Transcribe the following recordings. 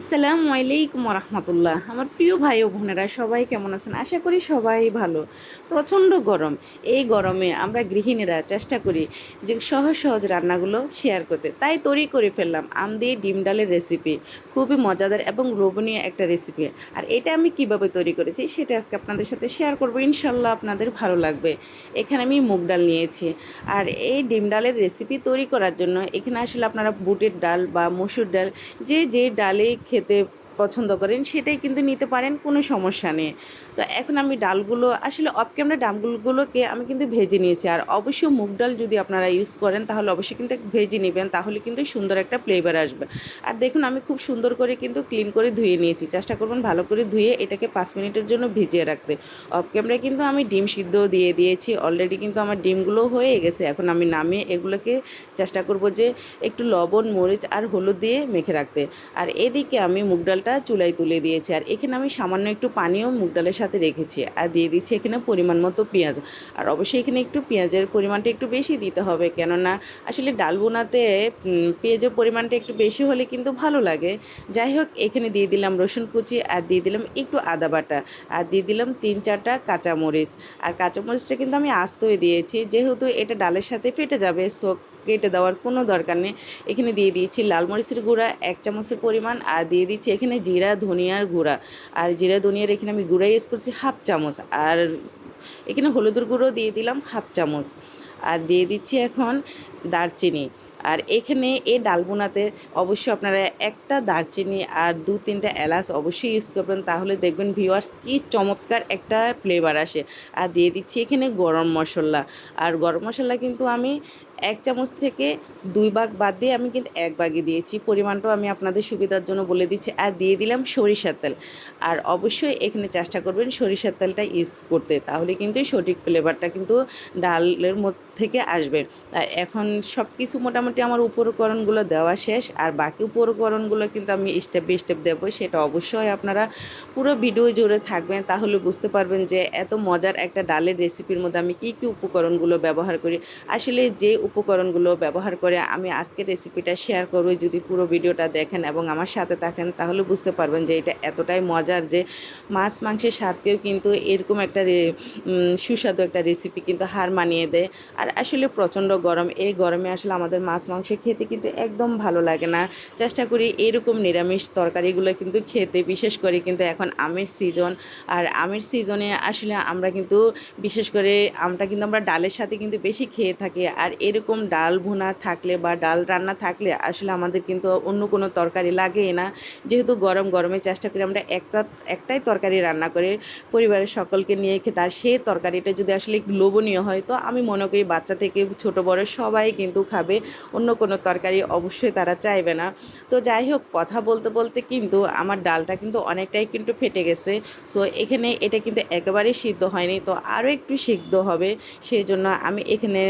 আসসালামু আলাইকুম রহমতুল্লাহ আমার প্রিয় ভাই ও বোনেরা, সবাই কেমন আছেন? আশা করি সবাই ভালো। প্রচণ্ড গরম। এই গরমে আমরা গৃহিণীরা চেষ্টা করি যে সহজ সহজ রান্নাগুলো শেয়ার করতে। তাই তৈরি করে ফেললাম আম দিয়ে ডিম ডালের রেসিপি খুবই মজাদার এবং লোভনীয় একটা রেসিপি আর এটা আমি কীভাবে তৈরি করেছি সেটা আজকে আপনাদের সাথে শেয়ার করব। ইনশাল্লাহ আপনাদের ভালো লাগবে। এখানে আমি মুগ ডাল নিয়েছি। আর এই ডিম ডালের রেসিপি তৈরি করার জন্য এখানে আসলে আপনারা বুটের ডাল বা মসুর ডাল, যে যে ডালে খেতে পছন্দ করেন, সেটাই কিন্তু নিতে পারেন, কোনো সমস্যা নেই। তো এখন আমি ডালগুলো, আসলে অফ ক্যামেরা ডালগুলোকে আমি কিন্তু ভেজে নিয়েছি। আর অবশ্যই মুগ ডাল যদি আপনারা ইউজ করেন, তাহলে অবশ্যই কিন্তু ভেজে নেবেন, তাহলে কিন্তু সুন্দর একটা ফ্লেভার আসবে। আর দেখুন, আমি খুব সুন্দর করে কিন্তু ক্লিন করে ধুয়ে নিয়েছি। চেষ্টা করবেন ভালো করে ধুয়ে এটাকে পাঁচ মিনিটের জন্য ভিজিয়ে রাখতে। অফ ক্যামেরায় কিন্তু আমি ডিম সিদ্ধ দিয়ে দিয়েছি অলরেডি কিন্তু আমার ডিমগুলো হয়ে গেছে। এখন আমি নামিয়ে এগুলোকে চেষ্টা করব যে একটু লবণ, মরিচ আর হলুদ দিয়ে মেখে রাখতে। আর এদিকে আমি মুগ ডালটা চুলায় তুলে দিয়েছি। আর এখানে আমি সামান্য একটু পানিও মুগ ডালের সাথে রেখেছি আর দিয়ে দিচ্ছি এখানে পরিমাণ মতো পেঁয়াজ। আর অবশ্যই এখানে একটু পেঁয়াজের পরিমাণটা একটু বেশি দিতে হবে কেননা আসলে ডাল বোনাতে পেঁয়াজের পরিমাণটা একটু বেশি হলে কিন্তু ভালো লাগে। যাই হোক, এখানে দিয়ে দিলাম রসুন কুচি আর দিয়ে দিলাম একটু আদা বাটা। আর দিয়ে দিলাম তিন চারটা কাঁচামরিচ। আর কাঁচামরিচটা কিন্তু আমি আস্তই দিয়েছি, যেহেতু এটা ডালের সাথে ফেটে যাবে সো কেটে দেওয়ার কোনো দরকার নেই। এখানে দিয়ে দিয়েছি লাল মরিচের গুঁড়া, এক চামচের পরিমাণ, আর দিয়ে দিচ্ছি এখানে জিরা, ধনিয়ার গুঁড়া। আর জিরা, ধনিয়ার এখানে আমি গুঁড়া ইউজ করছি হাফ চামচ, আর এখানে হলুদের গুঁড়ো দিয়ে দিলাম হাফ চামচ। আর দিয়ে দিচ্ছি এখন দারচিনি। আর এখানে এই ডালবোনাতে অবশ্যই আপনারা একটা দারচিনি আর দু তিনটা এলাচ অবশ্যই ইউজ করবেন, তাহলে দেখবেন ভিউয়ার্স কি চমৎকার একটা ফ্লেভার আসে। আর দিয়ে দিচ্ছি এখানে গরম মশলা। আর গরম মশলা কিন্তু আমি এক চামচ থেকে দুই ভাগ বাদ দিয়ে আমি কিন্তু এক ভাগই দিয়েছি। পরিমাণটাও আমি আপনাদের সুবিধার জন্য বলে দিচ্ছি। আর দিয়ে দিলাম সরিষার তেল। আর অবশ্যই এখানে চেষ্টা করবেন সরিষার তেলটা ইউজ করতে। তাহলে কিন্তু সঠিক ফ্লেভারটা কিন্তু ডালের মধ্যে থেকে আসবে। আর এখন সব কিছু মোটামুটি আমার উপকরণগুলো দেওয়া শেষ। আর বাকি উপকরণগুলো কিন্তু আমি স্টেপ বাই স্টেপ দেবো। সেটা অবশ্যই আপনারা পুরো ভিডিও জুড়ে থাকবেন। তাহলে বুঝতে পারবেন যে এত মজার একটা ডালের রেসিপির মধ্যে আমি কী কী উপকরণগুলো ব্যবহার করি। আসলে যে উপকরণগুলো ব্যবহার করে আমি আজকের রেসিপিটা শেয়ার করব। যদি পুরো ভিডিওটা দেখেন এবং আমার সাথে থাকেন, তাহলে বুঝতে পারবেন যে এটা এতটাই মজার যে মাছ মাংসের স্বাদকেও কিন্তু এরকম একটা সুস্বাদু একটা রেসিপি কিন্তু হার মানিয়ে দেয়। আর আসলে প্রচণ্ড গরম, এই গরমে আসলে আমাদের মাছ মাংস খেতে কিন্তু একদম ভালো লাগে না। চেষ্টা করি এরকম নিরামিষ তরকারিগুলো কিন্তু খেতে, বিশেষ করে কিন্তু এখন আমের সিজন আর আমের সিজনে আসলে আমরা কিন্তু, বিশেষ করে আমটা কিন্তু আমরা ডালের সাথে কিন্তু বেশি খেয়ে থাকি। আর এরকম ডাল ভুনা থাকলে বা ডাল রান্না থাকলে আসলে আমাদের কিন্তু অন্য কোনো তরকারি লাগেই না। যেহেতু গরম গরমে চেষ্টা করি আমরা একটা, একটাই তরকারি রান্না করে। পরিবারের সকলকে নিয়ে খেতে, আর সেই তরকারিটা যদি আসলে লোভনীয় হয়, তো আমি মনে করি বাচ্চা থেকে ছোট বড় সবাই কিন্তু খাবে। অন্য কোনো তরকারি অবশ্যই তারা চাইবে না। তো যাই হোক, কথা বলতে বলতে কিন্তু আমার ডালটা কিন্তু অনেকটাই কিন্তু ফেটে গেছে। সো এখানে এটা কিন্তু একেবারেই সিদ্ধ হয়নি, তো আরও একটু সিদ্ধ হবে। সেই জন্য আমি এখানে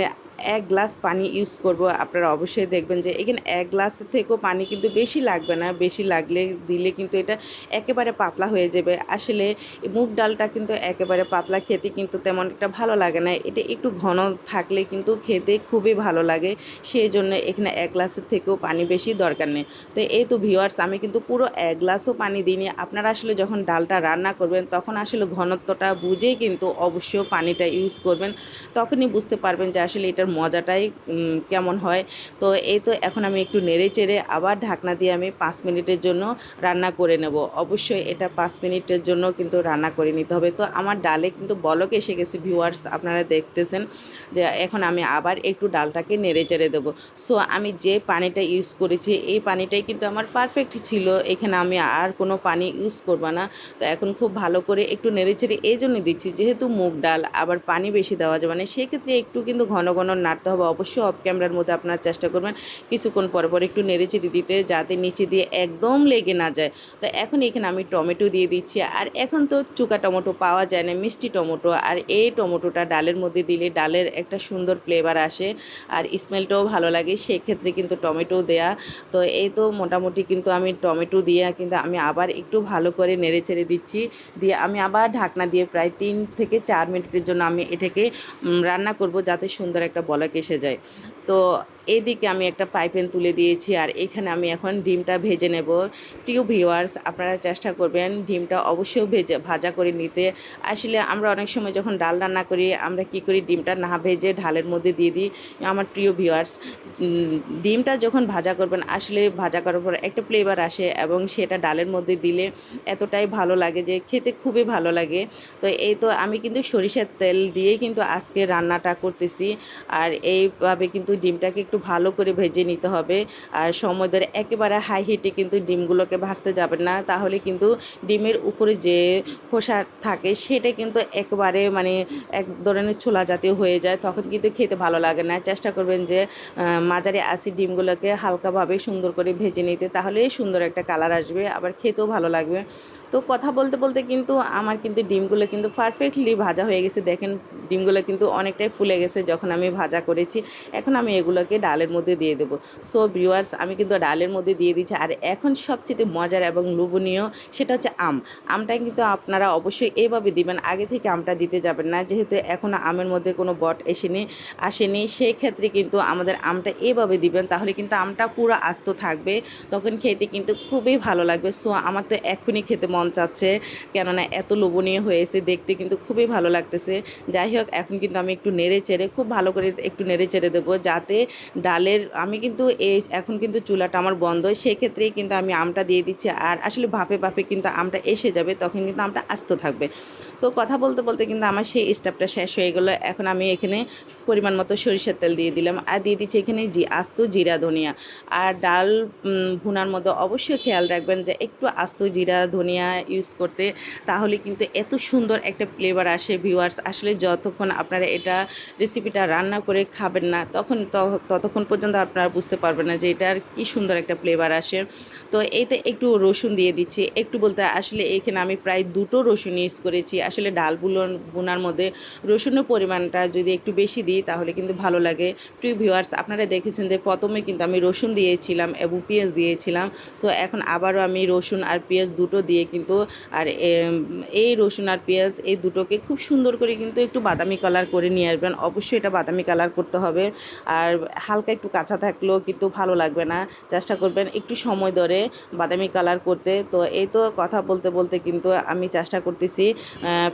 এক গ্লাস পানি ইউজ করব। আপনারা অবশ্যই দেখবেন যে, এখানে এক গ্লাস থেকেও পানি কিন্তু বেশি লাগবে না। বেশি লাগলে, দিলে কিন্তু এটা একেবারে পাতলা হয়ে যাবে। আসলে মুগ ডালটা কিন্তু একেবারে পাতলা খেতে কিন্তু তেমন একটা ভালো লাগে না। এটা একটু ঘন থাকলে কিন্তু খেতে খুবই ভালো লাগে। সেই জন্য এখানে এক গ্লাসের থেকেও পানি বেশি দরকার নেই। তো এই তো ভিউয়ার্স আমি কিন্তু পুরো এক গ্লাসও পানি দিইনি। আপনারা আসলে যখন ডালটা রান্না করবেন, তখন আসলে ঘনত্বটা বুঝেই কিন্তু অবশ্যই পানিটা ইউজ করবেন। তখনই বুঝতে পারবেন যে আসলে এটার মজাটাই কেমন হয়। তো এই তো এখন আমি একটু নেড়ে চেড়ে আবার ঢাকনা দিয়ে আমি পাঁচ মিনিটের জন্য রান্না করে নেব। অবশ্যই এটা পাঁচ মিনিটের জন্য কিন্তু রান্না করে নিতে হবে। তো আমার ডালে কিন্তু বলক এসে গেছে ভিউয়ার্স আপনারা দেখতেছেন যে এখন আমি আবার একটু ডালটাকে নেড়ে চেড়ে দেবো। সো আমি যে পানিটা ইউজ করেছি, এই পানিটাই কিন্তু আমার পারফেক্ট ছিল। এখানে আমি আর কোনো পানি ইউজ করব না। তো এখন খুব ভালো করে একটু নেড়ে চেড়ে এই জন্য দিচ্ছি, যেহেতু মুগ ডাল আবার পানি বেশি দেওয়া যাবে না, সেক্ষেত্রে একটু কিন্তু ঘন ঘন নাড়তে হবে অবশ্যই অফ ক্যামেরার মধ্যে আপনারা চেষ্টা করবেন। কিছুক্ষণ পর পর একটু নেড়ে চেড়ে দিতে যাতে নিচে দিয়ে একদম লেগে না যায়। তো এখন এখানে আমি টমেটো দিয়ে দিচ্ছি। আর এখন তো চুকা টমেটো পাওয়া যায় না, মিষ্টি টমেটো। আর এই টমেটোটা ডালের মধ্যে দিলে ডালের একটা সুন্দর ফ্লেভার আসে আর স্মেলটাও ভালো লাগে। সেক্ষেত্রে কিন্তু টমেটো দেয়া। তো এই তো মোটামুটি কিন্তু আমি টমেটো দিয়ে কিন্তু আমি আবার একটু ভালো করে নেড়ে চেড়ে দিচ্ছি। দিয়ে আমি আবার ঢাকনা দিয়ে প্রায় তিন থেকে চার মিনিটের জন্য আমি এটাকে রান্না করব যাতে সুন্দর একটা বলক এসে যায়। তো এদিকে আমি একটা পাইপেন তুলে দিয়েছি আর এখানে আমি এখন ডিমটা ভেজে নেব। প্রিয় ভিউয়ার্স, আপনারা চেষ্টা করবেন ডিমটা অবশ্যই ভেজে, ভাজা করে নিতে। আসলে আমরা অনেক সময় যখন ডাল রান্না করি, আমরা কি করি, ডিমটা না ভেজে ঢালের মধ্যে দিয়ে দিই। আমার প্রিয় ভিউয়ার্স ডিমটা যখন ভাজা করবেন, আসলে ভাজা করার পর একটা ফ্লেভার আসে এবং সেটা ডালের মধ্যে দিলে এতটাই ভালো লাগে যে খেতে খুবই ভালো লাগে। তো এই তো আমি কিন্তু সরিষার তেল দিয়েই কিন্তু আজকে রান্নাটা করতেছি। আর এইভাবে কিন্তু ডিমটাকে একটু ভালো করে ভেজে নিতে হবে। আর সময় ধরে একেবারে হাই হিটে কিন্তু ডিমগুলোকে ভাজতে যাবেন না। তাহলে কিন্তু ডিমের উপরে যে খোসা থাকে, সেটা কিন্তু একবারে মানে এক ধরনের ছোলা জাতীয় হয়ে যায়। তখন কিন্তু খেতে ভালো লাগে না। চেষ্টা করবেন যে মাঝারি আসি ডিমগুলোকে হালকাভাবে সুন্দর করে ভেজে নিতে। তাহলেই সুন্দর একটা কালার আসবে। আবার খেতেও ভালো লাগবে। তো কথা বলতে বলতে কিন্তু আমার কিন্তু ডিমগুলো কিন্তু পারফেক্টলি ভাজা হয়ে গেছে। দেখেন, ডিমগুলো কিন্তু অনেকটাই ফুলে গেছে যখন আমি ভাজা করেছি। এখন আমি এগুলোকে ডালের মধ্যে দিয়ে দেবো। সো ভিউয়ার্স আমি কিন্তু ডালের মধ্যে দিয়ে দিচ্ছি। আর এখন সবচেয়ে মজার এবং লোভনীয় সেটা হচ্ছে আম। আমটা কিন্তু আপনারা অবশ্যই এইভাবে দিবেন। আগে থেকে আমটা দিতে যাবেন না। যেহেতু এখনও আমের মধ্যে কোনো বট এসেনি, আসেনি সেই ক্ষেত্রে কিন্তু আমাদের আমটা এভাবে দিবেন, তাহলে কিন্তু আমটা পুরো আস্ত থাকবে। তখন খেতে কিন্তু খুবই ভালো লাগবে। সো আমার তো এখনই খেতে মন চাচ্ছে। কেননা এত লোভনীয় হয়েছে, দেখতে কিন্তু খুবই ভালো লাগতেছে। যাই হোক, এখন কিন্তু আমি একটু নেড়ে চেড়ে, খুব ভালো করে একটু নেড়ে চেড়ে দেবো যাতে ডালের, আমি কিন্তু এই এখন কিন্তু চুলাটা আমার বন্ধ, সেক্ষেত্রেই কিন্তু আমি আমটা দিয়ে দিচ্ছি। আর আসলে ভাপে ভাপে কিন্তু আমটা এসে যাবে, তখন কিন্তু আমটা আস্ত থাকবে। তো কথা বলতে বলতে কিন্তু আমার সেই স্টাফটা শেষ হয়ে গেলো। এখন আমি এখানে পরিমাণ মতো সরিষার তেল দিয়ে দিলাম। আর দিয়ে দিচ্ছি এখানে জি, আস্ত জিরা, ধনিয়া। আর ডাল ভুনার মধ্যে অবশ্যই খেয়াল রাখবেন যে একটু আস্ত জিরা, ধনিয়া ইউজ করতে, তাহলে কিন্তু এত সুন্দর একটা ফ্লেভার আসে ভিউয়ার্স আসলে যতক্ষণ আপনারা এটা রেসিপিটা রান্না করে খাবেন না, তখন ত- ততক্ষণ পর্যন্ত আপনারা বুঝতে পারবেন না যে এটার কি সুন্দর একটা ফ্লেভার আসে। তো এইতে একটু রসুন দিয়ে দিচ্ছি। একটু বলতে আসলে এখানে আমি প্রায় দুটো রসুন ইউজ করেছি। আসলে ডাল বুলন, বোনার মধ্যে রসুনের পরিমাণটা যদি একটু বেশি দিই তাহলে কিন্তু ভালো লাগে। প্রিয় ভিউয়ার্স আপনারা দেখেছেন যে প্রথমে কিন্তু আমি রসুন দিয়েছিলাম এবং পেঁয়াজ দিয়েছিলাম। সো এখন আবারও আমি রসুন আর পেঁয়াজ দুটো দিয়ে কিন্তু আর এই রসুন আর পেঁয়াজ এই দুটোকে খুব সুন্দর করে কিন্তু একটু বাদামি কালার করে নিয়ে আসবেন। অবশ্যই এটা বাদামি কালার করতে হবে। আর হালকা একটু কাঁচা থাকলেও কিন্তু ভালো লাগবে না। চেষ্টা করবেন একটু সময় ধরে বাদামি কালার করতে। তো এই তো কথা বলতে বলতে কিন্তু আমি চেষ্টা করতেছি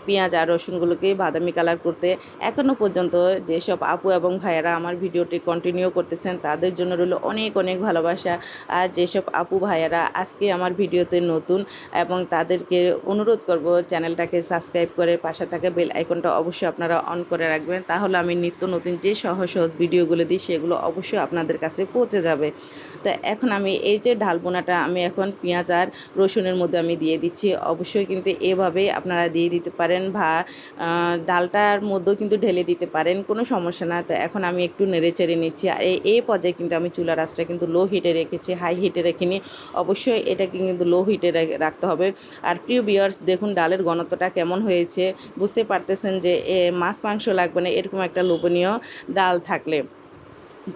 পেঁয়াজ আর রসুনগুলোকে বাদামি কালার করতে। এখনও পর্যন্ত যেসব আপু এবং ভাইয়েরা আমার ভিডিওটি কন্টিনিউ করতেছেন, তাদের জন্য রইল অনেক অনেক ভালোবাসা। আর যেসব আপু ভাইয়েরা আজকে আমার ভিডিওতে নতুন এবং তাদেরকে অনুরোধ করব, চ্যানেলটাকে সাবস্ক্রাইব করে পাশে থাকা বেল আইকনটা অবশ্যই আপনারা অন করে রাখবেন। তাহলে আমি নিত্য নতুন যে সহজ সহজ ভিডিওগুলো দিই, সেগুলো অবশ্যই আপনাদের কাছে পৌঁছে যাবে। তো এখন আমি এই যে ঢালবোনাটা, আমি এখন পেঁয়াজ আর রসুনের মধ্যে আমি দিয়ে দিচ্ছি। অবশ্যই কিন্তু এভাবেই আপনারা দিয়ে দিতে পারেন বা ডালটার মধ্যেও কিন্তু ঢেলে দিতে পারেন, কোনো সমস্যা না। তো এখন আমি একটু নেড়ে চেড়ে নিচ্ছি। আর এই পর্যায়ে কিন্তু আমি চুলা রাসটা কিন্তু লো হিটে রেখেছি, হাই হিটে রেখিনি। অবশ্যই এটাকে কিন্তু লো হিটে রাখতে হবে। আর প্রিয় বিয়ার্স দেখুন ডালের ঘনত্বটা কেমন হয়েছে। বুঝতে পারতেছেন যে মাছ মাংস লাগবে না, এরকম একটা লোভনীয় ডাল থাকলে।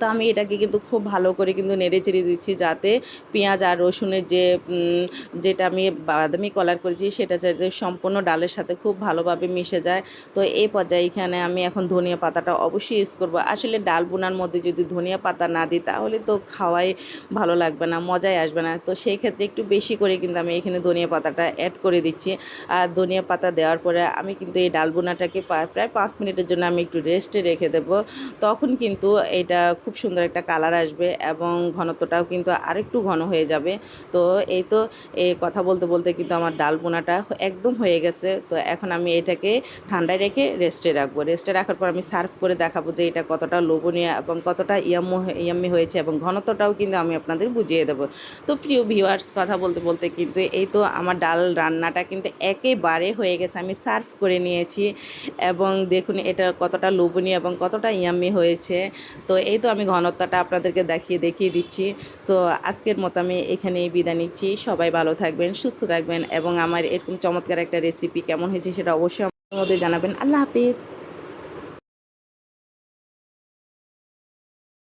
তো আমি এটাকে কিন্তু খুব ভালো করে কিন্তু নেড়ে চেড়ে দিচ্ছি যাতে পেঁয়াজ আর রসুনের যে যেটা আমি বাদামি কলার করেছি সেটা যাতে সম্পূর্ণ ডালের সাথে খুব ভালোভাবে মিশে যায়। তো এই পর্যায়ে এখানে আমি এখন ধনিয়া পাতাটা অবশ্যই ইউজ করব। আসলে ডাল বোনার মধ্যে যদি ধনিয়া পাতা না দিই তাহলে তো খাওয়াই ভালো লাগবে না, মজাই আসবে না। তো সেই ক্ষেত্রে একটু বেশি করে কিন্তু আমি এখানে ধনিয়া পাতাটা অ্যাড করে দিচ্ছি। আর ধনিয়া পাতা দেওয়ার পরে আমি কিন্তু এই ডাল বোনাটাকে প্রায় পাঁচ মিনিটের জন্য আমি একটু রেস্টে রেখে দেবো। তখন কিন্তু এটা খুব সুন্দর একটা কালার আসবে এবং ঘনত্বটাও কিন্তু আরেকটু ঘন হয়ে যাবে। তো এই তো এই কথা বলতে বলতে কিন্তু আমার ডাল বোনাটা একদম হয়ে গেছে। তো এখন আমি এটাকে ঠান্ডায় রেখে রেস্টে রাখব। রেস্টে রাখার পর আমি সার্ভ করে দেখাবো যে এটা কতটা লোভনীয় এবং কতটা ইয়াম্মো ইয়াম্মি হয়েছে এবং ঘনত্বটাও কিন্তু আমি আপনাদের বুঝিয়ে দেবো। তো প্রিয় ভিউয়ার্স কথা বলতে বলতে কিন্তু এই তো আমার ডাল রান্নাটা কিন্তু একেবারে হয়ে গেছে। আমি সার্ভ করে নিয়েছি এবং দেখুন এটা কতটা লোভনীয় এবং কতটা ইয়াম্মি হয়েছে। তো এই তো আমি ঘনত্বটা আপনাদেরকে দেখিয়ে দেখিয়ে দিচ্ছি। সো আজকের মতো আমি এখানেই বিদায় নিচ্ছি। সবাই ভালো থাকবেন, সুস্থ থাকবেন এবং আমার এরকম চমৎকার একটা রেসিপি কেমন হয়েছে সেটা অবশ্যই আমাদের মধ্যে জানাবেন। আল্লাহ হাফিজ।